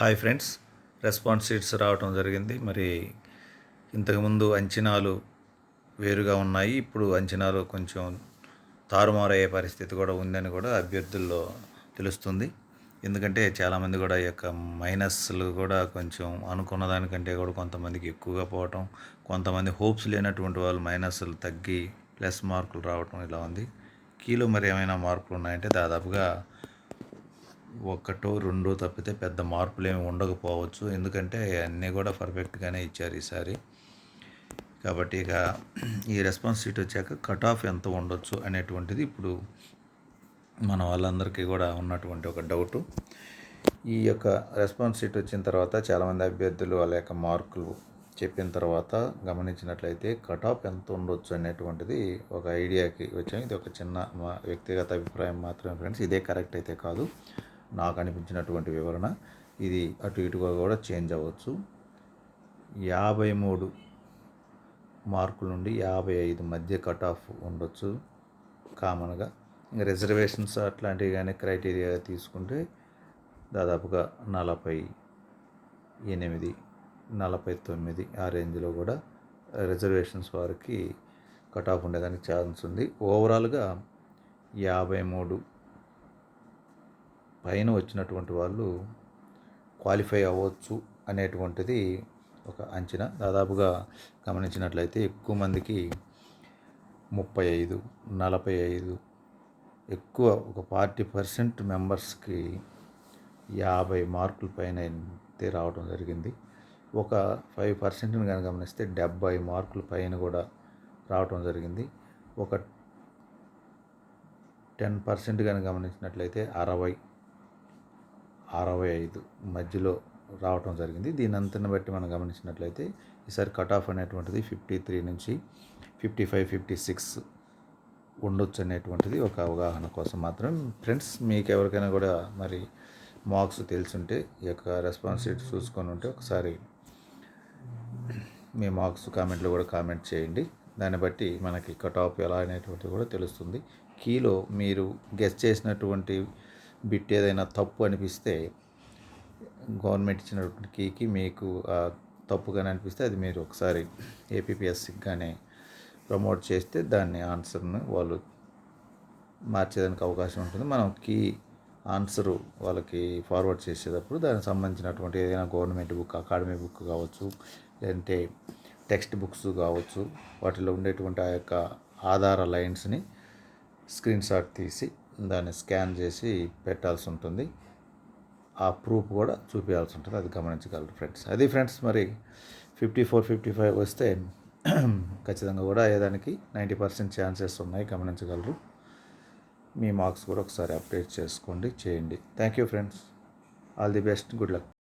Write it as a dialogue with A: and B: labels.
A: Hi friends response sheets రావటం జరిగింది. మరి ఇంతకుముందు అంచనాలు వేరుగా ఉన్నాయి. ఇప్పుడు అంచనాలు కొంచెం తారుమారయ్యే పరిస్థితి కూడా ఉందని కూడా అభ్యర్థుల్లో తెలుస్తుంది. ఎందుకంటే చాలామంది కూడా ఈ యొక్క మైనస్లు కూడా కొంచెం అనుకున్న దానికంటే కూడా కొంతమందికి ఎక్కువగా పోవటం కొంతమంది హోప్స్ లేనటువంటి వాళ్ళు మైనస్లు తగ్గి ప్లస్ మార్కులు రావటం ఇలా ఉంది. కీలో మరి ఏమైనా మార్పులు ఉన్నాయంటే దాదాపుగా ఒకటో రెండో తప్పితే పెద్ద మార్పులు ఏమి ఉండకపోవచ్చు. ఎందుకంటే అన్నీ కూడా పర్ఫెక్ట్గానే ఇచ్చారు ఈసారి. కాబట్టి ఇక ఈ రెస్పాన్స్ షీట్ వచ్చాక కట్ ఆఫ్ ఎంత ఉండొచ్చు అనేటువంటిది ఇప్పుడు మన వాళ్ళందరికీ కూడా ఉన్నటువంటి ఒక డౌటు. ఈ యొక్క రెస్పాన్స్ షీట్ వచ్చిన తర్వాత చాలామంది అభ్యర్థులు వాళ్ళ యొక్క మార్కులు చెప్పిన తర్వాత గమనించినట్లయితే కట్ ఆఫ్ ఎంత ఉండొచ్చు అనేటువంటిది ఒక ఐడియాకి వచ్చాము ఇది ఒక చిన్న వ్యక్తిగత అభిప్రాయం మాత్రమే ఫ్రెండ్స్. ఇదే కరెక్ట్ అయితే కాదు. నాకు అనిపించినటువంటి వివరణ. ఇది అటు ఇటుగా కూడా చేంజ్ అవ్వచ్చు. యాభై మూడు మార్కుల నుండి యాభై ఐదు మధ్య కట్ ఆఫ్ ఉండొచ్చు కామన్గా. ఇంకా రిజర్వేషన్స్ అట్లాంటివి కానీ క్రైటీరియా తీసుకుంటే దాదాపుగా నలభై ఎనిమిది నలభై తొమ్మిది ఆ రేంజ్లో కూడా రిజర్వేషన్స్ వారికి కట్ ఆఫ్ ఉండేదానికి ఛాన్స్ ఉంది. ఓవరాల్గా యాభై మూడు పైన వచ్చినటువంటి వాళ్ళు క్వాలిఫై అవ్వచ్చు అనేటువంటిది ఒక అంచనా. దాదాపుగా గమనించినట్లయితే ఎక్కువ మందికి ముప్పై ఐదు నలభై ఐదు ఎక్కువ ఒక ఫార్టీ పర్సెంట్ మెంబర్స్కి యాభై మార్కుల పైన అయితే రావడం జరిగింది. ఒక ఫైవ్ పర్సెంట్ని కనుక గమనిస్తే డెబ్బై మార్కుల పైన కూడా రావడం జరిగింది. ఒక టెన్ పర్సెంట్ కనుక గమనించినట్లయితే అరవై అరవై ఐదు మధ్యలో రావటం జరిగింది. దీని అంతని బట్టి మనం గమనించినట్లయితే ఈసారి కట్ ఆఫ్ అనేటువంటిది ఫిఫ్టీ త్రీ నుంచి ఫిఫ్టీ ఫైవ్ ఫిఫ్టీ సిక్స్ ఉండొచ్చు అనేటువంటిది ఒక అవగాహన కోసం మాత్రం. ఫ్రెండ్స్ మీకు ఎవరికైనా కూడా మరి మార్క్స్ తెలుసుంటే ఈ యొక్క రెస్పాన్స్ షీట్ చూసుకొని ఉంటే ఒకసారి మీ మార్క్స్ కామెంట్లో కూడా కామెంట్ చేయండి. దాన్ని బట్టి మనకి కట్ ఆఫ్ ఎలా అనేటువంటిది కూడా తెలుస్తుంది. కీలో మీరు గెస్ చేసినటువంటి బిట్ ఏదైనా తప్పు అనిపిస్తే గవర్నమెంట్ ఇచ్చినటువంటి కీకి మీకు తప్పుగానే అనిపిస్తే అది మీరు ఒకసారి ఏపీఎస్సికి కానీ ప్రమోట్ చేస్తే దాన్ని ఆన్సర్ను వాళ్ళు మార్చేదానికి అవకాశం ఉంటుంది. మనం కీ ఆన్సరు వాళ్ళకి ఫార్వర్డ్ చేసేటప్పుడు దానికి సంబంధించినటువంటి ఏదైనా గవర్నమెంట్ బుక్ అకాడమీ బుక్ కావచ్చు లేదంటే టెక్స్ట్ బుక్స్ కావచ్చు వాటిలో ఉండేటువంటి ఆ యొక్క ఆధార లైన్స్ని స్క్రీన్ షాట్ తీసి దాన్ని స్కాన్ చేసి పెట్టాల్సి ఉంటుంది. ఆ ప్రూఫ్ కూడా చూపించాల్సి ఉంటుంది. అది గమనించగలరు ఫ్రెండ్స్. అది ఫ్రెండ్స్ మరి ఫిఫ్టీ ఫోర్ ఫిఫ్టీ ఫైవ్ వస్తే ఖచ్చితంగా కూడా అయ్యేదానికి నైంటీ పర్సెంట్ ఛాన్సెస్ ఉన్నాయి. గమనించగలరు. మీ మార్క్స్ కూడా ఒకసారి అప్డేట్ చేసుకోండి చేయండి. Thank you friends. All the best. Good luck.